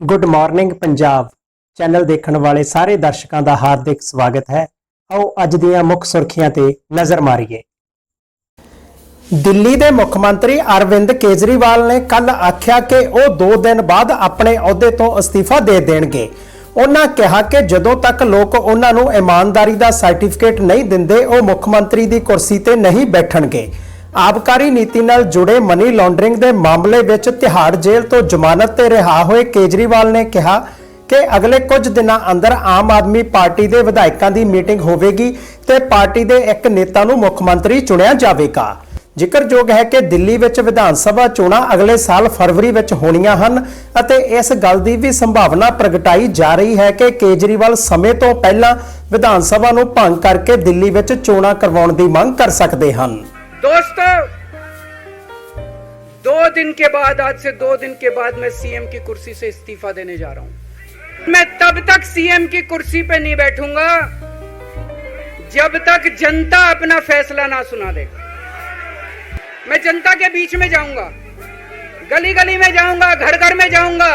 Good morning Punjab channel ਦੇਖਣ ਵਾਲੇ ਸਾਰੇ ਦਰਸ਼ਕਾਂ ਦਾ ਹਾਰਦਿਕ ਸਵਾਗਤ ਹੈ। ਆਓ ਅੱਜ ਦੀਆਂ ਮੁੱਖ ਸੁਰਖੀਆਂ ਤੇ ਨਜ਼ਰ ਮਾਰੀਏ। ਦਿੱਲੀ ਦੇ ਮੁੱਖ ਮੰਤਰੀ ਅਰਵਿੰਦ ਕੇਜਰੀਵਾਲ ਨੇ ਕੱਲ ਆਖਿਆ ਕਿ ਉਹ 2 ਦਿਨ ਬਾਅਦ ਆਪਣੇ ਅਹੁਦੇ ਤੋਂ ਅਸਤੀਫਾ ਦੇ ਦੇਣਗੇ। ਉਹਨਾਂ ਕਿਹਾ ਕਿ ਜਦੋਂ ਤੱਕ ਲੋਕ ਉਹਨਾਂ ਨੂੰ ਇਮਾਨਦਾਰੀ ਦਾ ਸਰਟੀਫਿਕੇਟ ਨਹੀਂ ਦਿੰਦੇ, ਉਹ ਮੁੱਖ ਮੰਤਰੀ ਦੀ ਕੁਰਸੀ ਤੇ ਨਹੀਂ ਬੈਠਣਗੇ। ਆਬਕਾਰੀ ਨੀਤੀ ਨਾਲ ਜੁੜੇ ਮਨੀ ਲਾਂਡਰਿੰਗ ਦੇ ਮਾਮਲੇ ਵਿੱਚ ਤਿਹਾੜ ਜੇਲ੍ਹ ਤੋਂ ਜ਼ਮਾਨਤ ਤੇ ਰਿਹਾ ਹੋਏ ਕੇਜਰੀਵਾਲ ਨੇ ਕਿਹਾ ਕਿ ਅਗਲੇ ਕੁਝ ਦਿਨਾਂ ਅੰਦਰ ਆਮ ਆਦਮੀ ਪਾਰਟੀ ਦੇ ਵਿਧਾਇਕਾਂ ਦੀ ਮੀਟਿੰਗ ਹੋਵੇਗੀ ਤੇ ਪਾਰਟੀ ਦੇ ਇੱਕ ਨੇਤਾ ਨੂੰ ਮੁੱਖ ਮੰਤਰੀ ਚੁਣਿਆ ਜਾਵੇਗਾ। ਜ਼ਿਕਰਯੋਗ ਹੈ ਕਿ ਦਿੱਲੀ ਵਿੱਚ ਵਿਧਾਨ ਸਭਾ ਚੋਣਾਂ ਅਗਲੇ ਸਾਲ ਫਰਵਰੀ ਵਿੱਚ ਹੋਣੀਆਂ ਹਨ ਅਤੇ ਇਸ ਗੱਲ ਦੀ ਵੀ ਸੰਭਾਵਨਾ ਪ੍ਰਗਟਾਈ ਜਾ ਰਹੀ ਹੈ ਕਿ ਕੇਜਰੀਵਾਲ ਸਮੇਂ ਤੋਂ ਪਹਿਲਾਂ ਵਿਧਾਨ ਸਭਾ ਨੂੰ ਭੰਗ ਕਰਕੇ ਦਿੱਲੀ ਵਿੱਚ ਚੋਣਾਂ ਕਰਵਾਉਣ ਦੀ ਮੰਗ ਕਰ ਸਕਦੇ ਹਨ। दोस्तों, दो दिन के बाद, आज से दो दिन के बाद मैं सीएम की कुर्सी से इस्तीफा देने जा रहा हूँ। मैं तब तक सीएम की कुर्सी पे नहीं बैठूँगा जब तक जनता अपना फैसला ना सुना दे। मैं जनता के बीच में जाऊँगा गली गली में जाऊँगा घर घर में जाऊँगा,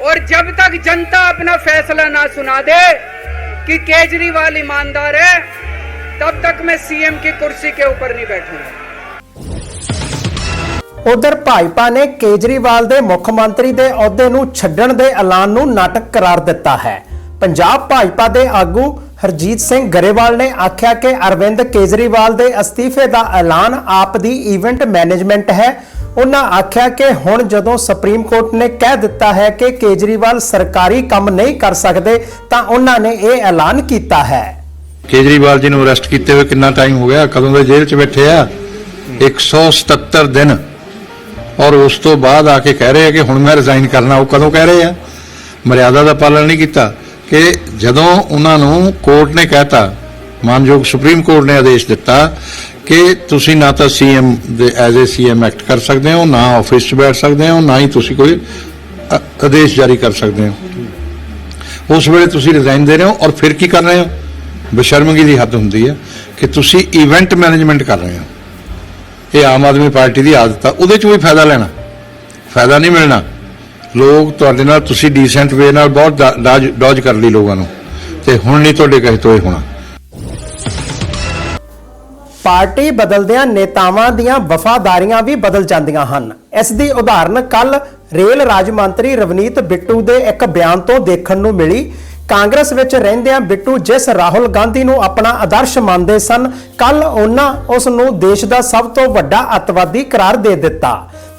और जब तक जनता अपना फैसला ना सुना दे कि केजरीवाल ईमानदार है तब तक मैं सीएम की कुर्सी के ऊपर नहीं बैठूंगा ਉਧਰ ਭਾਜਪਾ ਨੇ ਕੇਜਰੀਵਾਲ ਦੇ ਮੁੱਖ ਮੰਤਰੀ ਦੇ ਅਹੁਦੇ ਨੂੰ ਛੱਡਣ ਦੇ ਐਲਾਨ ਨੂੰ ਨਾਟਕ ਕਰਾਰ ਦਿੱਤਾ ਹੈ ਪੰਜਾਬ ਭਾਜਪਾ ਦੇ ਆਗੂ ਹਰਜੀਤ ਸਿੰਘ ਗਰੇਵਾਲ ਨੇ ਆਖਿਆ ਕਿ ਅਰਵਿੰਦ ਕੇਜਰੀਵਾਲ ਦੇ ਅਸਤੀਫੇ ਦਾ ਐਲਾਨ ਆਪ ਦੀ ਇਵੈਂਟ ਮੈਨੇਜਮੈਂਟ ਹੈ ਉਹਨਾਂ ਆਖਿਆ ਕਿ ਹੁਣ ਜਦੋਂ ਸੁਪਰੀਮ ਕੋਰਟ ਨੇ ਕਹਿ ਦਿੱਤਾ ਹੈ ਕਿ ਕੇਜਰੀਵਾਲ ਸਰਕਾਰੀ ਕੰਮ ਨਹੀਂ ਕਰ ਸਕਦੇ ਤਾਂ ਉਹਨਾਂ ਨੇ ਇਹ ਐਲਾਨ ਕੀਤਾ ਹੈ ਕੇਜਰੀਵਾਲ ਜੀ ਨੂੰ ਅਰੈਸਟ ਕੀਤੇ ਹੋਏ ਕਿੰਨਾ ਟਾਈਮ ਹੋ ਗਿਆ? ਕਦੋਂ ਦੇ ਜੇਲ੍ਹ 'ਚ ਬੈਠੇ ਆ? 177 ਦਿਨ। ਔਰ ਉਸ ਤੋਂ ਬਾਅਦ ਆ ਕੇ ਕਹਿ ਰਹੇ ਆ ਕਿ ਹੁਣ ਮੈਂ ਰਿਜ਼ਾਈਨ ਕਰਨਾ, ਉਹ ਕਦੋਂ ਕਹਿ ਰਹੇ ਆ? ਮਰਿਆਦਾ ਦਾ ਪਾਲਣ ਨਹੀਂ ਕੀਤਾ। ਕਿ ਜਦੋਂ ਉਹਨਾਂ ਨੂੰ ਕੋਰਟ ਨੇ ਕਹਿਤਾ, ਮਾਨਯੋਗ ਸੁਪਰੀਮ ਕੋਰਟ ਨੇ ਆਦੇਸ਼ ਦਿੱਤਾ ਕਿ ਤੁਸੀਂ ਨਾ ਤਾਂ ਸੀਐਮ ਦੇ ਐਜ਼ ਏ ਸੀਐਮ ਐਕਟ ਕਰ ਸਕਦੇ ਹੋ, ਨਾ ਆਫਿਸ 'ਚ ਬੈਠ ਸਕਦੇ ਹੋ, ਨਾ ਹੀ ਤੁਸੀਂ ਕੋਈ ਆਦੇਸ਼ ਜਾਰੀ ਕਰ ਸਕਦੇ ਹੋ। ਉਸ ਵੇਲੇ ਤੁਸੀਂ ਰਿਜ਼ਾਈਨ ਦੇ ਰਹੇ ਹੋ, ਔਰ ਫਿਰ ਕੀ ਕਰ ਰਹੇ ਹੋ? ਬਸ਼ਰਮਗੀ ਦੀ ਹੱਦ ਹੁੰਦੀ ਹੈ ਕਿ ਤੁਸੀਂ ਇਵੈਂਟ ਮੈਨੇਜਮੈਂਟ ਕਰ ਰਹੇ ਹੋ। ਇਹ ਆਮ ਆਦਮੀ ਪਾਰਟੀ ਦੀ ਆਦਤ ਆ, ਉਹਦੇ ਚ ਵੀ ਫਾਇਦਾ ਲੈਣਾ। ਫਾਇਦਾ ਨਹੀਂ ਮਿਲਣਾ। ਲੋਕ ਤੁਹਾਡੇ ਨਾਲ, ਤੁਸੀਂ ਡੀਸੈਂਟ ਵੇ ਨਾਲ ਬਹੁਤ ਡਾ- ਕਰ ਲਈ ਲੋਕਾਂ ਨੂੰ। ਤੇ ਹੁਣ ਨਹੀਂ ਤੁਹਾਡੇ ਕਹੇ ਤੋਂ ਹੋਣਾ। ਪਾਰਟੀ ਬਦਲਦਿਆਂ ਨੇਤਾਵਾਂ ਦੀਆਂ ਵਫਾਦਾਰੀਆਂ ਵੀ ਬਦਲ ਜਾਂਦੀਆਂ ਹਨ। ਇਸ ਦੀ ਉਦਾਹਰਨ ਕੱਲ ਰੇਲ ਰਾਜ ਮੰਤਰੀ ਰਵਨੀਤ ਬਿੱਟੂ ਦੇ ਇੱਕ ਬਿਆਨ ਤੋਂ ਦੇਖਣ ਨੂੰ ਮਿਲੀ। ਕਾਂਗਰਸ ਵਿੱਚ ਰਹਿੰਦਿਆਂ ਬਿੱਟੂ ਜਿਸ ਰਾਹੁਲ ਗਾਂਧੀ ਨੂੰ ਆਪਣਾ ਆਦਰਸ਼ ਮੰਨਦੇ ਸਨ ਕੱਲ ਉਹਨਾਂ ਉਸ ਨੂੰ ਦੇਸ਼ ਦਾ ਸਭ ਤੋਂ ਵੱਡਾ ਅੱਤਵਾਦੀ ਕਰਾਰ ਦੇ ਦਿੱਤਾ।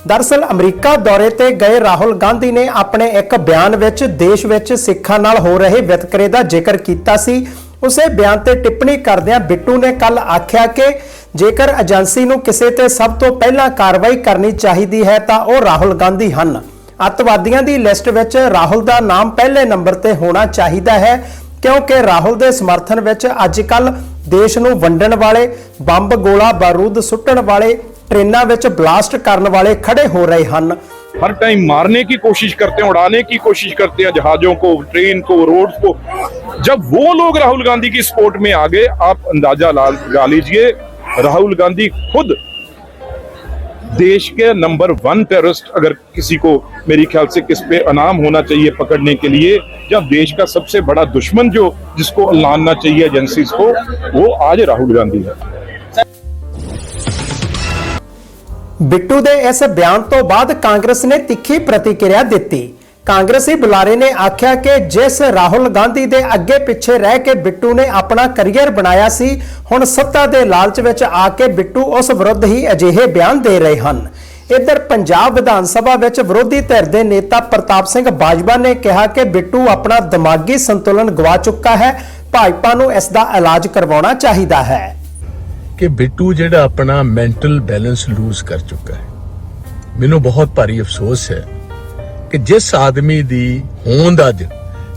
ਦਰਸਲ ਅਮਰੀਕਾ ਦੌਰੇ ਤੇ ਗਏ ਰਾਹੁਲ ਗਾਂਧੀ ਨੇ ਆਪਣੇ ਇੱਕ ਬਿਆਨ ਵਿੱਚ ਦੇਸ਼ ਵਿੱਚ ਸਿੱਖਾਂ ਨਾਲ ਹੋ ਰਹੇ ਵਿਤਕਰੇ ਦਾ ਜ਼ਿਕਰ ਕੀਤਾ ਸੀ। ਉਸੇ ਬਿਆਨ ਤੇ ਟਿੱਪਣੀ ਕਰਦਿਆਂ ਬਿੱਟੂ ਨੇ ਕੱਲ ਆਖਿਆ ਕਿ ਜੇਕਰ ਏਜੰਸੀ ਨੂੰ ਕਿਸੇ ਤੇ ਸਭ ਤੋਂ ਪਹਿਲਾਂ ਕਾਰਵਾਈ ਕਰਨੀ ਚਾਹੀਦੀ ਹੈ ਤਾਂ ਉਹ ਰਾਹੁਲ ਗਾਂਧੀ ਹਨ। ਅੱਤਵਾਦੀਆਂ ਦੀ ਲਿਸਟ ਵਿੱਚ ਰਾਹੁਲ ਦਾ ਨਾਮ ਪਹਿਲੇ ਨੰਬਰ ਤੇ ਹੋਣਾ ਚਾਹੀਦਾ ਹੈ ਕਿਉਂਕਿ ਰਾਹੁਲ ਦੇ ਸਮਰਥਨ ਵਿੱਚ ਅੱਜਕੱਲ ਦੇਸ਼ ਨੂੰ ਵੰਡਣ ਵਾਲੇ ਬੰਬ ਗੋਲਾ ਬਾਰੂਦ ਸੁੱਟਣ ਵਾਲੇ ਟ੍ਰੇਨਾਂ ਵਿੱਚ ਬਲਾਸਟ ਕਰਨ ਵਾਲੇ ਖੜੇ ਹੋ ਰਹੇ ਹਨ हर टाइम मारने की कोशिश करते हैं उड़ाने की कोशिश करते हैं जहाजों को ट्रेन को रोड को जब वो लोग राहुल गांधी की सपोर्ट में आ गए आप अंदाजा ला लगा लीजिए राहुल गांधी खुद देश के नंबर वन टेररिस्ट अगर किसी को मेरी ख्याल से किस पे अनाम होना चाहिए पकड़ने के लिए या देश का सबसे बड़ा दुश्मन जो जिसको लानना चाहिए एजेंसीज को वो आज राहुल गांधी है ਬਿੱਟੂ ਦੇ ਇਸ ਬਿਆਨ ਤੋਂ ਬਾਅਦ ਕਾਂਗਰਸ ਨੇ ਤਿੱਖੀ ਪ੍ਰਤੀਕਿਰਿਆ ਦਿੱਤੀ ਕਾਂਗਰਸੀ ਬੁਲਾਰੇ ਨੇ ਆਖਿਆ ਕਿ ਜਿਸ ਰਾਹੁਲ ਗਾਂਧੀ ਦੇ ਅੱਗੇ ਪਿੱਛੇ ਰਹਿ ਕੇ ਬਿੱਟੂ ਨੇ ਆਪਣਾ ਕੈਰੀਅਰ ਬਣਾਇਆ ਸੀ, ਹੁਣ ਸੱਤਾ ਦੇ ਲਾਲਚ ਵਿੱਚ ਆ ਕੇ ਬਿੱਟੂ ਉਸ ਵਿਰੁੱਧ ਹੀ ਅਜਿਹੇ ਬਿਆਨ ਦੇ ਰਹੇ ਹਨ। ਇੱਧਰ ਪੰਜਾਬ ਵਿਧਾਨ ਸਭਾ ਵਿੱਚ ਵਿਰੋਧੀ ਧਿਰ ਦੇ ਨੇਤਾ ਪ੍ਰਤਾਪ ਸਿੰਘ ਬਾਜਵਾ ਨੇ ਕਿਹਾ ਕਿ ਬਿੱਟੂ ਆਪਣਾ ਦਿਮਾਗੀ ਸੰਤੁਲਨ ਗਵਾ ਚੁੱਕਾ ਹੈ, ਭਾਜਪਾ ਨੂੰ ਇਸ ਦਾ ਇਲਾਜ ਕਰਵਾਉਣਾ ਚਾਹੀਦਾ ਹੈ। ਕਿ ਬਿੱਟੂ ਜਿਹੜਾ ਆਪਣਾ ਮੈਂਟਲ ਬੈਲੈਂਸ ਲੂਜ਼ ਕਰ ਚੁੱਕਾ ਹੈ। ਮੈਨੂੰ ਬਹੁਤ ਭਾਰੀ ਅਫਸੋਸ ਹੈ ਕਿ ਜਿਸ ਆਦਮੀ ਦੀ ਹੋਂਦ ਅੱਜ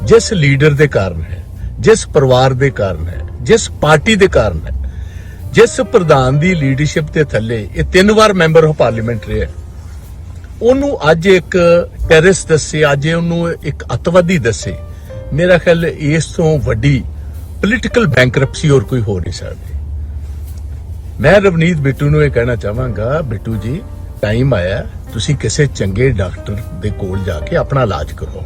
ਜਿਸ ਲੀਡਰ ਦੇ ਕਾਰਨ ਹੈ, ਜਿਸ ਪਰਿਵਾਰ ਦੇ ਕਾਰਨ ਹੈ, ਜਿਸ ਪਾਰਟੀ ਦੇ ਕਾਰਨ ਹੈ, ਜਿਸ ਪ੍ਰਧਾਨ ਦੀ ਲੀਡਰਸ਼ਿਪ ਦੇ ਥੱਲੇ ਇਹ ਤਿੰਨ ਵਾਰ ਮੈਂਬਰ ਆਫ ਪਾਰਲੀਮੈਂਟ ਰਿਹਾ ਉਹਨੂੰ ਅੱਜ ਇੱਕ ਟੈਰਰਿਸਟ ਦੱਸੇ, ਅੱਜ ਉਹਨੂੰ ਇੱਕ ਅਤਵਾਦੀ ਦੱਸੇ। ਮੇਰਾ ਖਿਆਲ ਇਸ ਤੋਂ ਵੱਡੀ ਪੋਲੀਟੀਕਲ ਬੈਂਕਰਪਸੀ ਹੋਰ ਕੋਈ ਹੋ ਨਹੀਂ ਸਕਦੀ। ਮੈਂ ਰਵਨੀਤ ਬਿੱਟੂ ਨੂੰ ਇਹ ਕਹਿਣਾ ਚਾਹਾਂਗਾ, ਬਿੱਟੂ ਜੀ ਟਾਈਮ ਆਇਆ। ਤੁਸੀਂ ਕਿਸੇ ਚੰਗੇ ਡਾਕਟਰ ਦੇ ਕੋਲ ਜਾ ਕੇ ਆਪਣਾ ਇਲਾਜ ਕਰੋ।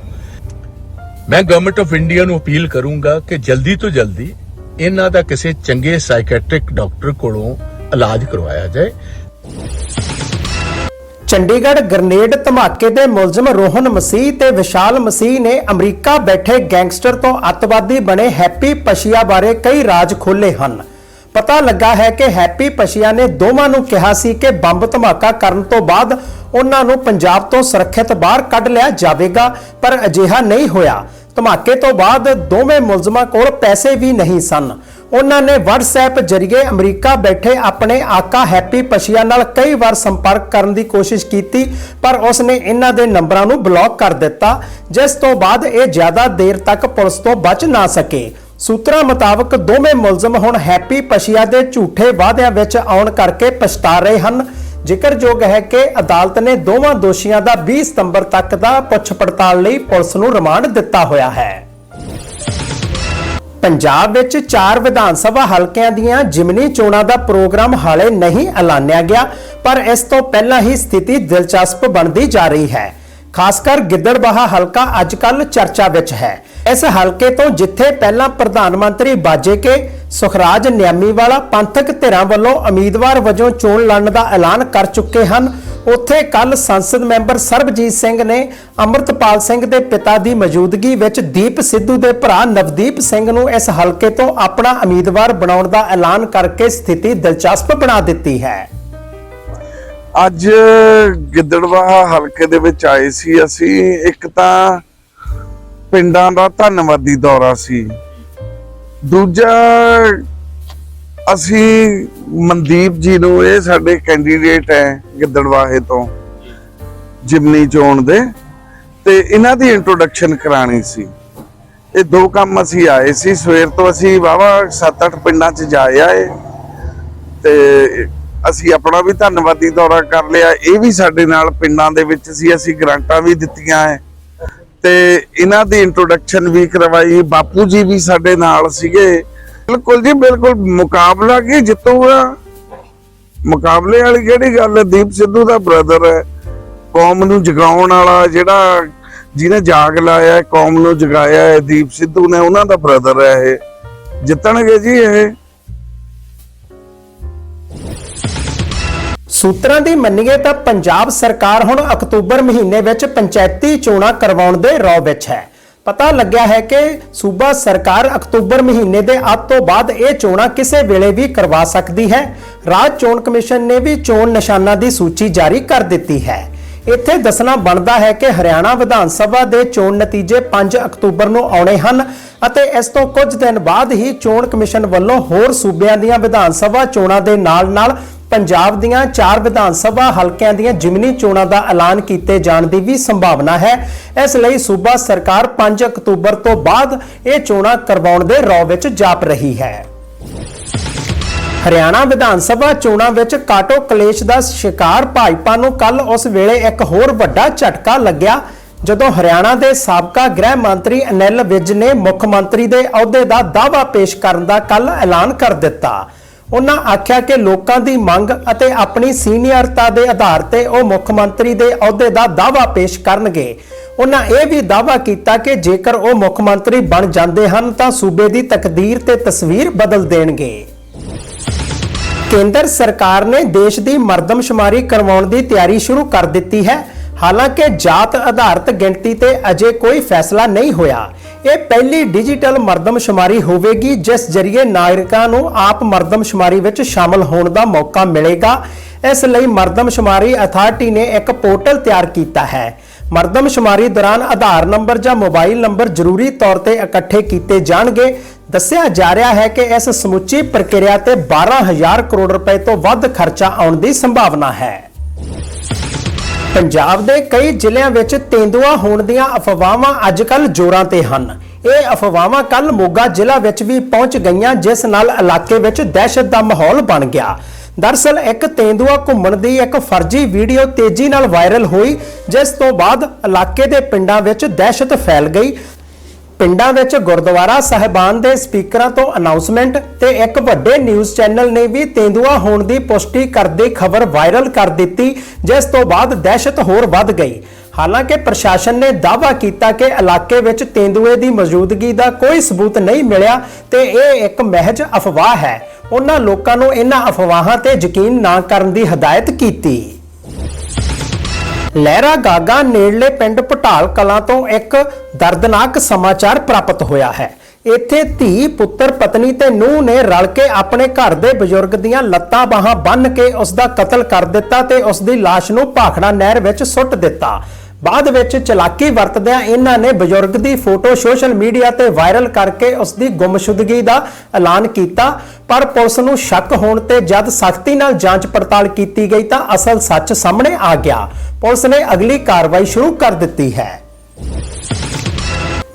ਮੈਂ ਗਵਰਨਮੈਂਟ ਆਫ ਇੰਡੀਆ ਨੂੰ ਅਪੀਲ ਕਰੂੰਗਾ ਕਿ ਜਲਦੀ ਤੋਂ ਜਲਦੀ ਇਹਨਾਂ ਦਾ ਕਿਸੇ ਚੰਗੇ ਸਾਈਕੈਟ੍ਰਿਕ ਡਾਕਟਰ ਕੋਲੋਂ ਇਲਾਜ ਕਰਵਾਇਆ ਜਾਏ। ਚੰਡੀਗੜ੍ਹ ਗ੍ਰਨੇਡ ਧਮਾਕੇ ਦੇ ਮੁਲਜ਼ਮ ਰੋਹਨ ਮਸੀਹ ਤੇ ਵਿਸ਼ਾਲ ਮਸੀਹ ਨੇ ਅਮਰੀਕਾ ਬੈਠੇ ਗੈਂਗਸਟਰ ਤੋਂ ਅੱਤਵਾਦੀ ਬਣੇ ਹੈਪੀ ਪਸ਼ੀਆ ਬਾਰੇ ਕਈ ਰਾਜ਼ ਖੋਲੇ ਹਨ। ਪਤਾ ਲੱਗਾ ਹੈ ਕਿ ਹੈਪੀ ਪਸ਼ੀਆ ਨੇ ਦੋਵਾਂ ਨੂੰ ਕਿਹਾ ਸੀ ਕਿ ਬੰਬ ਧਮਾਕਾ ਕਰਨ ਤੋਂ ਬਾਅਦ ਉਹਨਾਂ ਨੂੰ ਪੰਜਾਬ ਤੋਂ ਸੁਰੱਖਿਅਤ ਬਾਹਰ ਕੱਢ ਲਿਆ ਜਾਵੇਗਾ, ਪਰ ਅਜਿਹਾ ਨਹੀਂ ਹੋਇਆ। ਧਮਾਕੇ ਤੋਂ ਬਾਅਦ ਦੋਵੇਂ ਮੁਲਜ਼ਮਾਂ ਕੋਲ ਪੈਸੇ ਵੀ ਨਹੀਂ ਸਨ। ਉਹਨਾਂ ਨੇ WhatsApp ਜਰੀਏ ਅਮਰੀਕਾ ਬੈਠੇ ਆਪਣੇ ਆਕਾ ਹੈਪੀ ਪਸ਼ੀਆ ਨਾਲ ਕਈ ਵਾਰ ਸੰਪਰਕ ਕਰਨ ਦੀ ਕੋਸ਼ਿਸ਼ ਕੀਤੀ, ਪਰ ਉਸ ਨੇ ਇਹਨਾਂ ਦੇ ਨੰਬਰਾਂ ਨੂੰ ਬਲੌਕ ਕਰ ਦਿੱਤਾ, ਜਿਸ ਤੋਂ ਬਾਅਦ ਇਹ ਜ਼ਿਆਦਾ ਦੇਰ ਤੱਕ ਪੁਲਿਸ ਤੋਂ ਬਚ ਨਾ ਸਕੇ। ਸੂਤਰਾਂ ਮੁਤਾਬਕ ਦੋਵੇਂ ਮੁਲਜ਼ਮ ਹੁਣ ਹੈਪੀ ਪਸ਼ੀਆ ਦੇ ਝੂਠੇ ਵਾਅਦਿਆਂ ਵਿੱਚ ਆਉਣ ਕਰਕੇ ਪਛਤਾ ਰਹੇ ਹਨ। ਜ਼ਿਕਰਯੋਗ ਹੈ ਕਿ ਅਦਾਲਤ ਨੇ ਦੋਵਾਂ ਦੋਸ਼ੀਆਂ ਦਾ 20 ਸਤੰਬਰ ਤੱਕ ਦਾ ਪੁੱਛ ਪੜਤਾਲ ਲਈ ਪੁਲਿਸ ਨੂੰ ਰਿਮਾਂਡ ਦਿੱਤਾ ਹੋਇਆ ਹੈ। ਪੰਜਾਬ ਵਿੱਚ ਚਾਰ ਵਿਧਾਨ ਸਭਾ ਹਲਕਿਆਂ ਦੀਆਂ ਜਿਮਨੀ ਚੋਣਾਂ ਦਾ ਪ੍ਰੋਗਰਾਮ ਹਾਲੇ ਨਹੀਂ ਐਲਾਨਿਆ ਗਿਆ, ਪਰ ਇਸ ਤੋਂ ਪਹਿਲਾਂ ਹੀ ਸਥਿਤੀ ਦਿਲਚਸਪ ਬਣਦੀ ਜਾ ਰਹੀ ਹੈ। ਖਾਸ ਕਰ ਗਿੱਦੜਬਾਹਾ ਹਲਕਾ ਅੱਜਕੱਲ ਚਰਚਾ ਵਿੱਚ ਹੈ। ਇਸ ਹਲਕੇ ਤੋਂ ਜਿੱਥੇ ਪਹਿਲਾਂ ਪ੍ਰਧਾਨ ਮੰਤਰੀ ਬਾਜੇ ਕੇ ਸੁਖਰਾਜ ਨਿਆਮੀਵਾਲਾ ਪੰਥਕ ਧਿਰਾਂ ਵੱਲੋਂ ਉਮੀਦਵਾਰ ਵਜੋਂ ਚੋਣ ਲੜਨ ਦਾ ਐਲਾਨ ਕਰ ਚੁੱਕੇ ਹਨ। ਉੱਥੇ ਕੱਲ ਸੰਸਦ ਮੈਂਬਰ ਸਰਬਜੀਤ ਸਿੰਘ ਨੇ ਅੰਮ੍ਰਿਤਪਾਲ ਸਿੰਘ ਦੇ ਪਿਤਾ ਦੀ ਮੌਜੂਦਗੀ ਵਿੱਚ ਦੀਪ ਸਿੱਧੂ ਦੇ ਭਰਾ ਨਵਦੀਪ ਸਿੰਘ ਨੂੰ ਇਸ ਹਲਕੇ ਤੋਂ ਆਪਣਾ ਉਮੀਦਵਾਰ ਬਣਾਉਣ ਦਾ ਐਲਾਨ ਕਰਕੇ ਸਥਿਤੀ ਦਿਲਚਸਪ ਬਣਾ ਦਿੱਤੀ ਹੈ। ਅੱਜ ਗਿੱਦੜਵਾਹਾ ਹਲਕੇ ਦੇ ਵਿੱਚ ਆਏ ਸੀ ਅਸੀਂ। ਇੱਕ ਤਾਂ ਪਿੰਡਾਂ ਦਾ ਧੰਨਵਾਦੀ ਦੌਰਾ ਸੀ। ਦੂਜਾ, ਅਸੀਂ ਮਨਦੀਪ ਜੀ ਨੂੰ ਇਹ ਸਾਡੇ ਕੈਂਡੀਡੇਟ ਹੈ ਗਿੱਦੜਵਾਹੇ ਤੋਂ, ਜਿਮਨੀ ਚੋਣ ਦੇ, ਤੇ ਇਹਨਾਂ ਦੀ ਇੰਟਰੋਡਕਸ਼ਨ ਕਰਾਣੀ ਸੀ। ਇਹ ਦੋ ਕੰਮ ਅਸੀਂ ਆਏ ਸੀ। ਸਵੇਰ ਤੋਂ ਅਸੀਂ ਵਾਵਾ 7-8 ਪਿੰਡਾਂ 'ਚ ਜਾਏ ਆਏ, ਤੇ ਅਸੀਂ ਆਪਣਾ ਵੀ ਧੰਨਵਾਦੀ ਦੌਰਾ ਕਰ ਲਿਆ। ਇਹ ਵੀ ਸਾਡੇ ਨਾਲ ਪਿੰਡਾਂ ਦੇ ਵਿੱਚ ਸੀ। ਅਸੀਂ ਗ੍ਰਾਂਟਾਂ ਵੀ ਦਿੱਤੀਆਂ ਹੈ। ਤੇ ਇਹਨਾਂ ਦੀ ਇੰਟਰੋਡਕਸ਼ਨ ਵੀ ਕਰਵਾਈ, ਬਾਪੂ ਜੀ ਵੀ ਸਾਡੇ ਨਾਲ ਸੀਗੇ। ਬਿਲਕੁਲ ਜੀ, ਬਿਲਕੁਲ ਮੁਕਾਬਲਾ ਕੀ ਜਿੱਤੂਗਾ ਮੁਕਾਬਲੇ ਵਾਲੀ ਕਿਹੜੀ ਗੱਲ ਹੈ? ਦੀਪ ਸਿੱਧੂ ਦਾ ਬ੍ਰਦਰ ਹੈ। ਕੌਮ ਨੂੰ ਜਗਾਉਣ ਵਾਲਾ ਜਿਹੜਾ ਜਿਹਨੇ ਜਾਗ ਲਾਇਆ, ਕੌਮ ਨੂੰ ਜਗਾਇਆ ਹੈ, ਦੀਪ ਸਿੱਧੂ ਨੇ, ਉਹਨਾਂ ਦਾ ਬ੍ਰਦਰ ਹੈ ਇਹ। ਜਿੱਤਣਗੇ ਜੀ ਇਹ। ਸੂਤਰਾਂ ਦੀ ਮੰਨੀਏ ਤਾਂ ਪੰਜਾਬ ਸਰਕਾਰ ਹੁਣ ਅਕਤੂਬਰ ਮਹੀਨੇ ਵਿੱਚ ਪੰਚਾਇਤੀ ਚੋਣਾਂ ਕਰਵਾਉਣ ਦੇ ਰੌ ਵਿੱਚ ਹੈ। ਪਤਾ ਲੱਗਿਆ ਹੈ ਕਿ ਸੂਬਾ ਸਰਕਾਰ ਅਕਤੂਬਰ ਮਹੀਨੇ ਦੇ ਅੱਧ ਤੋਂ ਬਾਅਦ ਇਹ ਚੋਣਾਂ ਕਿਸੇ ਵੇਲੇ ਵੀ ਕਰਵਾ ਸਕਦੀ ਹੈ। ਰਾਜ ਚੋਣ ਕਮਿਸ਼ਨ ਨੇ ਵੀ ਚੋਣ ਨਿਸ਼ਾਨਾਂ ਦੀ ਸੂਚੀ ਜਾਰੀ ਕਰ ਦਿੱਤੀ ਹੈ। ਇੱਥੇ ਦੱਸਣਾ ਬਣਦਾ ਹੈ ਕਿ ਹਰਿਆਣਾ ਵਿਧਾਨ ਸਭਾ ਦੇ ਚੋਣ ਨਤੀਜੇ 5 ਅਕਤੂਬਰ ਨੂੰ ਆਉਣੇ ਹਨ ਅਤੇ ਇਸ ਤੋਂ ਕੁਝ ਦਿਨ ਬਾਅਦ ਹੀ ਚੋਣ ਕਮਿਸ਼ਨ ਵੱਲੋਂ ਹੋਰ ਸੂਬਿਆਂ ਦੀਆਂ ਵਿਧਾਨ ਸਭਾ ਚੋਣਾਂ ਦੇ ਨਾਲ-ਨਾਲ ਪੰਜਾਬ ਦੀਆਂ ਚਾਰ ਵਿਧਾਨ ਸਭਾ ਹਲਕਿਆਂ ਦੀਆਂ ਜਿਮਨੀ ਚੋਣਾਂ ਦਾ ਐਲਾਨ ਕੀਤੇ ਜਾਣ ਦੀ ਵੀ ਸੰਭਾਵਨਾ ਹੈ। ਇਸ ਲਈ ਸੂਬਾ ਸਰਕਾਰ 5 ਅਕਤੂਬਰ ਤੋਂ ਬਾਅਦ ਇਹ ਚੋਣਾਂ ਕਰਵਾਉਣ ਦੇ ਰੌ ਵਿੱਚ ਜਾਪ ਰਹੀ ਹੈ। ਹਰਿਆਣਾ ਵਿਧਾਨ ਸਭਾ ਚੋਣਾਂ ਵਿੱਚ ਕਾਟੋ ਕਲੇਸ਼ ਦਾ ਸ਼ਿਕਾਰ ਭਾਜਪਾ ਨੂੰ ਕੱਲ ਉਸ ਵੇਲੇ ਇੱਕ ਹੋਰ ਵੱਡਾ ਝਟਕਾ ਲੱਗਿਆ, ਜਦੋਂ ਹਰਿਆਣਾ ਦੇ ਸਾਬਕਾ ਗ੍ਰਹਿ ਮੰਤਰੀ ਅਨਿਲ ਵਿਜ ਨੇ ਮੁੱਖ ਮੰਤਰੀ ਦੇ ਅਹੁਦੇ ਦਾ ਦਾਅਵਾ ਪੇਸ਼ ਕਰਨ ਦਾ ਕੱਲ ਐਲਾਨ ਕਰ ਦਿੱਤਾ। ਉਹਨਾਂ ਆਖਿਆ ਕਿ ਲੋਕਾਂ ਦੀ ਮੰਗ ਅਤੇ ਆਪਣੀ ਸੀਨੀਅਰਤਾ ਦੇ ਆਧਾਰ ਤੇ ਉਹ ਮੁੱਖ ਮੰਤਰੀ ਦੇ ਅਹੁਦੇ ਦਾ ਦਾਅਵਾ ਪੇਸ਼ ਕਰਨਗੇ। ਉਹਨਾਂ ਇਹ ਵੀ ਦਾਅਵਾ ਕੀਤਾ ਕਿ ਜੇਕਰ ਉਹ ਮੁੱਖ ਮੰਤਰੀ ਬਣ ਜਾਂਦੇ ਹਨ ਤਾਂ ਸੂਬੇ ਦੀ ਤਕਦੀਰ ਤੇ ਤਸਵੀਰ ਬਦਲ ਦੇਣਗੇ। ਕੇਂਦਰ ਸਰਕਾਰ ਨੇ ਦੇਸ਼ ਦੀ ਮਰਦਮਸ਼ੁਮਾਰੀ ਕਰਵਾਉਣ ਦੀ ਤਿਆਰੀ ਸ਼ੁਰੂ ਕਰ ਦਿੱਤੀ ਹੈ। ਹਾਲਾਂਕਿ ਜਾਤ ਆਧਾਰਿਤ ਗਿਣਤੀ ਤੇ ਅਜੇ ਕੋਈ ਫੈਸਲਾ ਨਹੀਂ ਹੋਇਆ। ਇਹ ਪਹਿਲੀ ਡਿਜੀਟਲ ਮਰਦਮਸ਼ੁਮਾਰੀ ਹੋਵੇਗੀ, ਜਿਸ ਜ਼ਰੀਏ ਨਾਗਰਿਕਾਂ ਨੂੰ ਆਪ ਮਰਦਮਸ਼ੁਮਾਰੀ ਵਿੱਚ ਸ਼ਾਮਲ ਹੋਣ ਦਾ ਮੌਕਾ ਮਿਲੇਗਾ। ਇਸ ਲਈ ਮਰਦਮਸ਼ੁਮਾਰੀ ਅਥਾਰਟੀ ਨੇ ਇੱਕ ਪੋਰਟਲ ਤਿਆਰ ਕੀਤਾ ਹੈ। ਮਰਦਮਸ਼ੁਮਾਰੀ ਦੌਰਾਨ ਆਧਾਰ ਨੰਬਰ ਜਾਂ ਮੋਬਾਈਲ ਨੰਬਰ ਜ਼ਰੂਰੀ ਤੌਰ ਤੇ ਇਕੱਠੇ ਕੀਤੇ ਜਾਣਗੇ। ਦੱਸਿਆ ਜਾ ਰਿਹਾ ਹੈ ਕਿ ਇਸ ਸਮੁੱਚੀ ਪ੍ਰਕਿਰਿਆ ਤੇ 12000 ਕਰੋੜ ਰੁਪਏ ਤੋਂ ਵੱਧ ਖਰਚਾ ਆਉਣ ਦੀ ਸੰਭਾਵਨਾ ਹੈ। ਪੰਜਾਬ ਦੇ ਕਈ ਜ਼ਿਲ੍ਹਿਆਂ ਵਿੱਚ ਤੇਂਦੂਆ ਹੋਣ ਦੀਆਂ ਅਫਵਾਹਾਂ ਅੱਜਕੱਲ ਜ਼ੋਰਾਂ ਤੇ ਹਨ। ਇਹ ਅਫਵਾਹਾਂ ਕੱਲ ਮੋਗਾ ਜ਼ਿਲ੍ਹਾ ਵਿੱਚ ਵੀ ਪਹੁੰਚ ਗਈਆਂ, ਜਿਸ ਨਾਲ ਇਲਾਕੇ ਵਿੱਚ ਦਹਿਸ਼ਤ ਦਾ ਮਾਹੌਲ ਬਣ ਗਿਆ। ਦਰਸਲ, ਇੱਕ ਤੇਂਦੂਆ ਘੁੰਮਣ ਦੀ ਇੱਕ ਫਰਜ਼ੀ ਵੀਡੀਓ ਤੇਜ਼ੀ ਨਾਲ ਵਾਇਰਲ ਹੋਈ, ਜਿਸ ਤੋਂ ਬਾਅਦ ਇਲਾਕੇ ਦੇ ਪਿੰਡਾਂ ਵਿੱਚ ਦਹਿਸ਼ਤ ਫੈਲ ਗਈ। ਪਿੰਡਾਂ ਵਿੱਚ ਗੁਰਦੁਆਰਾ ਸਾਹਿਬਾਨ ਦੇ ਸਪੀਕਰਾਂ ਤੋਂ ਅਨਾਉਂਸਮੈਂਟ ਤੇ ਇੱਕ ਵੱਡੇ ਨਿਊਜ਼ ਚੈਨਲ ਨੇ ਵੀ ਤੇਂਦੂਆ ਹੋਣ ਦੀ ਪੁਸ਼ਟੀ ਕਰਦੀ ਖਬਰ ਵਾਇਰਲ ਕਰ ਦਿੱਤੀ, ਜਿਸ ਤੋਂ ਬਾਅਦ ਦਹਿਸ਼ਤ ਹੋਰ ਵੱਧ ਗਈ। ਹਾਲਾਂਕਿ ਪ੍ਰਸ਼ਾਸਨ ਨੇ ਦਾਅਵਾ ਕੀਤਾ ਕਿ ਇਲਾਕੇ ਵਿੱਚ ਤੇਂਦੂਏ ਦੀ ਮੌਜੂਦਗੀ ਦਾ ਕੋਈ ਸਬੂਤ ਨਹੀਂ ਮਿਲਿਆ ਤੇ ਇਹ ਇੱਕ ਮਹਿਜ ਅਫਵਾਹ ਹੈ। ਉਹਨਾਂ ਲੋਕਾਂ ਨੂੰ ਇਹਨਾਂ ਅਫਵਾਹਾਂ ਤੇ ਯਕੀਨ ਨਾ ਕਰਨ ਦੀ ਹਦਾਇਤ ਕੀਤੀ। ਲਹਿਰਾ ਗਾਗਾ ਨੇੜਲੇ ਪਿੰਡ ਪਟਾਲ ਕਲਾਂ ਤੋਂ ਇੱਕ ਦਰਦਨਾਕ ਸਮਾਚਾਰ ਪ੍ਰਾਪਤ ਹੋਇਆ ਹੈ। ਇੱਥੇ ਧੀ, ਪੁੱਤਰ, ਪਤਨੀ ਤੇ ਨੂੰਹ ਨੇ ਰਲ ਕੇ ਆਪਣੇ ਘਰ ਦੇ ਬਜ਼ੁਰਗ ਦੀਆਂ ਲੱਤਾਂ ਬਾਹਾਂ ਬੰਨ੍ਹ ਕੇ ਉਸ ਦਾ ਕਤਲ ਕਰ ਦਿੱਤਾ ਤੇ ਉਸ ਦੀ ਲਾਸ਼ ਨੂੰ ਭਾਖੜਾ ਨਹਿਰ ਵਿੱਚ ਸੁੱਟ ਦਿੱਤਾ। ਬਾਅਦ ਵਿੱਚ ਚਲਾਕੀ ਵਰਤਦਿਆਂ ਇਹਨਾਂ ਨੇ ਬਜ਼ੁਰਗ ਦੀ ਫੋਟੋ ਸੋਸ਼ਲ ਮੀਡੀਆ ਤੇ ਵਾਇਰਲ ਕਰਕੇ ਉਸ ਦੀ ਗੁੰਮਸ਼ੁਦਗੀ ਦਾ ਐਲਾਨ ਕੀਤਾ। ਪਰ ਪੁਲਿਸ ਨੂੰ ਸ਼ੱਕ ਹੋਣ ਤੇ ਜਦ ਸਖਤੀ ਨਾਲ ਜਾਂਚ ਪੜਤਾਲ ਕੀਤੀ ਗਈ ਤਾਂ ਅਸਲ ਸੱਚ ਸਾਹਮਣੇ ਆ ਗਿਆ। ਪੁਲਿਸ ਨੇ ਅਗਲੀ ਕਾਰਵਾਈ ਸ਼ੁਰੂ ਕਰ ਦਿੱਤੀ ਹੈ।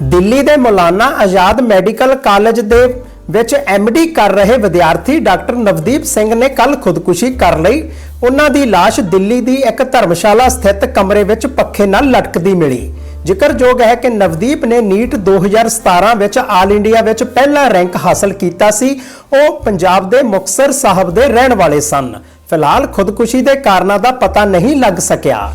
ਦਿੱਲੀ ਦੇ ਮੌਲਾਨਾ ਆਜ਼ਾਦ ਮੈਡੀਕਲ ਕਾਲਜ ਦੇ ਵਿੱਚ ਐਮਡੀ ਕਰ ਰਹੇ ਵਿਦਿਆਰਥੀ ਡਾਕਟਰ ਨਵਦੀਪ ਸਿੰਘ ਨੇ ਕੱਲ ਖੁਦਕੁਸ਼ੀ ਕਰ ਲਈ। ਉਹਨਾਂ ਦੀ ਲਾਸ਼ ਦਿੱਲੀ ਦੀ ਇੱਕ ਧਰਮਸ਼ਾਲਾ ਸਥਿਤ ਕਮਰੇ ਵਿੱਚ ਪੱਖੇ ਨਾਲ ਲਟਕਦੀ ਮਿਲੀ। ਜ਼ਿਕਰਯੋਗ ਹੈ ਕਿ ਨਵਦੀਪ ਨੇ ਨੀਟ 2017 ਵਿੱਚ ਆਲ ਇੰਡੀਆ ਵਿੱਚ ਪਹਿਲਾ ਰੈਂਕ ਹਾਸਲ ਕੀਤਾ ਸੀ। ਉਹ ਪੰਜਾਬ ਦੇ ਮੁਕਤਸਰ ਸਾਹਿਬ ਦੇ ਰਹਿਣ ਵਾਲੇ ਸਨ। ਫਿਲਹਾਲ ਖੁਦਕੁਸ਼ੀ ਦੇ ਕਾਰਨਾਂ ਦਾ ਪਤਾ ਨਹੀਂ ਲੱਗ ਸਕਿਆ।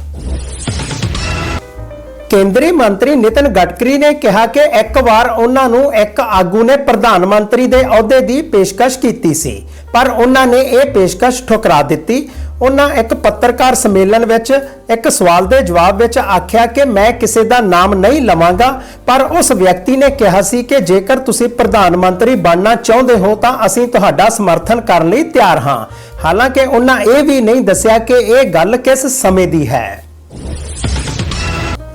ਕੇਂਦਰੀ ਮੰਤਰੀ ਨਿਤਨ ਗਡਕਰੀ ਨੇ ਕਿਹਾ ਕਿ ਇੱਕ ਵਾਰ ਉਹਨਾਂ ਨੂੰ ਇੱਕ ਆਗੂ ਨੇ ਪ੍ਰਧਾਨ ਮੰਤਰੀ ਦੇ ਅਹੁਦੇ ਦੀ ਪੇਸ਼ਕਸ਼ ਕੀਤੀ ਸੀ, ਪਰ ਉਹਨਾਂ ਨੇ ਇਹ ਪੇਸ਼ਕਸ਼ ਠੁਕਰਾ ਦਿੱਤੀ। ਉਹਨਾਂ ਇੱਕ ਪੱਤਰਕਾਰ ਸੰਮੇਲਨ ਵਿੱਚ ਇੱਕ ਸਵਾਲ ਦੇ ਜਵਾਬ ਵਿੱਚ ਆਖਿਆ ਕਿ ਮੈਂ ਕਿਸੇ ਦਾ ਨਾਮ ਨਹੀਂ ਲਵਾਂਗਾ, ਪਰ ਉਸ ਵਿਅਕਤੀ ਨੇ ਕਿਹਾ ਸੀ ਕਿ ਜੇਕਰ ਤੁਸੀਂ ਪ੍ਰਧਾਨ ਮੰਤਰੀ ਬਣਨਾ ਚਾਹੁੰਦੇ ਹੋ ਤਾਂ ਅਸੀਂ ਤੁਹਾਡਾ ਸਮਰਥਨ ਕਰਨ ਲਈ ਤਿਆਰ ਹਾਂ। ਹਾਲਾਂਕਿ ਉਹਨਾਂ ਇਹ ਵੀ ਨਹੀਂ ਦੱਸਿਆ ਕਿ ਇਹ ਗੱਲ ਕਿਸ ਸਮੇਂ ਦੀ ਹੈ।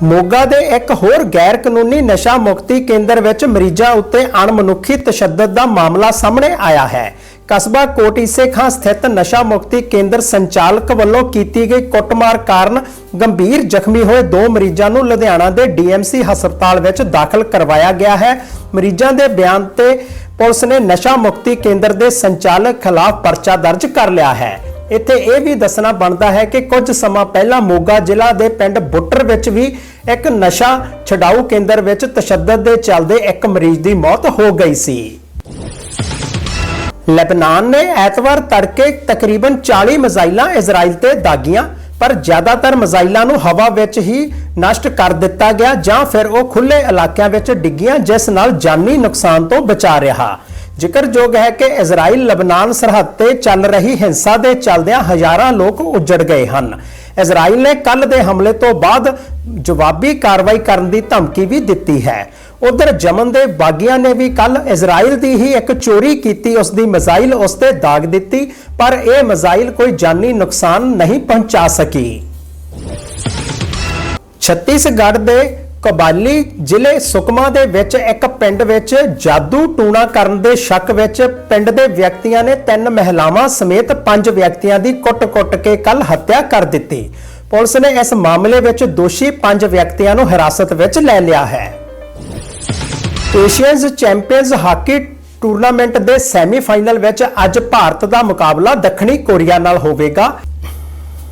ਮੋਗਾ ਦੇ ਇੱਕ ਹੋਰ ਗੈਰ ਕਾਨੂੰਨੀ ਨਸ਼ਾ ਮੁਕਤੀ ਕੇਂਦਰ ਵਿੱਚ ਮਰੀਜ਼ਾਂ ਉੱਤੇ ਅਣਮਨੁੱਖੀ ਤਸ਼ੱਦਦ ਦਾ ਮਾਮਲਾ ਸਾਹਮਣੇ ਆਇਆ ਹੈ। ਕਸਬਾ ਕੋਟੀਸੇ ਖਾਂ ਸਥਿਤ ਨਸ਼ਾ ਮੁਕਤੀ ਕੇਂਦਰ ਸੰਚਾਲਕ ਵੱਲੋਂ ਕੀਤੀ ਗਈ ਕੁੱਟਮਾਰ ਕਾਰਨ ਗੰਭੀਰ ਜ਼ਖਮੀ ਹੋਏ ਦੋ ਮਰੀਜ਼ਾਂ ਨੂੰ ਲੁਧਿਆਣਾ ਦੇ ਡੀਐਮਸੀ ਹਸਪਤਾਲ ਵਿੱਚ ਦਾਖਲ ਕਰਵਾਇਆ ਗਿਆ ਹੈ। ਮਰੀਜ਼ਾਂ ਦੇ ਬਿਆਨ ਤੇ ਪੁਲਿਸ ਨੇ ਨਸ਼ਾ ਮੁਕਤੀ ਕੇਂਦਰ ਦੇ ਸੰਚਾਲਕ ਖਿਲਾਫ ਪਰਚਾ ਦਰਜ ਕਰ ਲਿਆ ਹੈ। ਇੱਥੇ ਇਹ ਵੀ ਦੱਸਣਾ ਬਣਦਾ ਹੈ ਕਿ ਕੁਝ ਸਮਾਂ ਪਹਿਲਾਂ ਮੋਗਾ ਜ਼ਿਲ੍ਹਾ ਦੇ ਪਿੰਡ ਬੁੱਟਰ ਵਿੱਚ ਵੀ ਇੱਕ ਨਸ਼ਾ ਛਡਾਊ ਕੇਂਦਰ ਵਿੱਚ ਤਸ਼ੱਦਦ ਦੇ ਚੱਲਦੇ ਇੱਕ ਮਰੀਜ਼ ਦੀ ਮੌਤ ਹੋ ਗਈ ਸੀ। ਲੈਬਨਾਨ ਨੇ ਐਤਵਾਰ ਤੜਕੇ ਤਕਰੀਬਨ 40 ਮਿਜ਼ਾਈਲਾਂ ਇਜ਼ਰਾਈਲ ਤੇ ਦਾਗੀਆਂ, ਪਰ ਜ਼ਿਆਦਾਤਰ ਮਿਜ਼ਾਈਲਾਂ ਨੂੰ ਹਵਾ ਵਿੱਚ ਹੀ ਨਸ਼ਟ ਕਰ ਦਿੱਤਾ ਗਿਆ ਜਾਂ ਫਿਰ ਉਹ ਖੁੱਲੇ ਇਲਾਕਿਆਂ ਵਿੱਚ ਡਿੱਗੀਆਂ, ਜਿਸ ਨਾਲ ਜਾਨੀ ਨੁਕਸਾਨ ਤੋਂ ਬਚਾ ਰਿਹਾ। ਜ਼ਿਕਰਯੋਗ ਹੈ ਕਿ ਇਜ਼ਰਾਈਲ ਲਬਨਾਨ ਸਰਹੱਦ ਤੇ ਚੱਲ ਰਹੀ ਹਿੰਸਾ ਦੇ ਚੱਲਦਿਆਂ ਹਜ਼ਾਰਾਂ ਲੋਕ ਉੱਜੜ ਗਏ ਹਨ। ਇਜ਼ਰਾਈਲ ਨੇ ਕੱਲ ਦੇ ਹਮਲੇ ਤੋਂ ਬਾਅਦ ਜਵਾਬੀ ਕਾਰਵਾਈ ਕਰਨ ਦੀ ਧਮਕੀ ਵੀ ਦਿੱਤੀ ਹੈ। ਉਧਰ ਜਮਨ ਦੇ ਬਾਗੀਆਂ ਨੇ ਵੀ ਕੱਲ ਇਜ਼ਰਾਈਲ ਦੀ ਹੀ ਇੱਕ ਚੋਰੀ ਕੀਤੀ, ਉਸ ਦੀ ਮਿਜ਼ਾਈਲ ਉਸ ਤੇ ਦਾਗ ਦਿੱਤੀ, ਪਰ ਇਹ ਮਿਜ਼ਾਈਲ ਕੋਈ ਜਾਨੀ ਨੁਕਸਾਨ ਨਹੀਂ ਪਹੁੰਚਾ ਸਕੀ। ਛੱਤੀਸਗੜ੍ਹ ਦੇ ਕਬਾਲੀ ਜ਼ਿਲ੍ਹੇ ਸੁਕਮਾ ਦੇ ਵਿੱਚ ਇੱਕ ਪਿੰਡ ਵਿੱਚ ਜਾਦੂ ਟੂਣਾ ਕਰਨ ਦੇ ਸ਼ੱਕ ਵਿੱਚ ਪਿੰਡ ਦੇ ਵਿਅਕਤੀਆਂ ਨੇ ਤਿੰਨ ਮਹਿਲਾਵਾਂ ਸਮੇਤ ਪੰਜ ਵਿਅਕਤੀਆਂ ਦੀ ਕੁੱਟ-ਕੁੱਟ ਕੇ ਕੱਲ ਹੱਤਿਆ ਕਰ ਦਿੱਤੀ। ਪੁਲਿਸ ਨੇ ਇਸ ਮਾਮਲੇ ਵਿੱਚ ਦੋਸ਼ੀ ਪੰਜ ਵਿਅਕਤੀਆਂ ਨੂੰ ਹਿਰਾਸਤ ਵਿੱਚ ਲੈ ਲਿਆ ਹੈ। ਏਸ਼ੀਅਨਜ਼ ਚੈਂਪੀਅਨਜ਼ ਹਾਕੀ ਟੂਰਨਾਮੈਂਟ ਦੇ ਸੈਮੀਫਾਈਨਲ ਵਿੱਚ ਅੱਜ ਭਾਰਤ ਦਾ ਮੁਕਾਬਲਾ ਦੱਖਣੀ ਕੋਰੀਆ ਨਾਲ ਹੋਵੇਗਾ।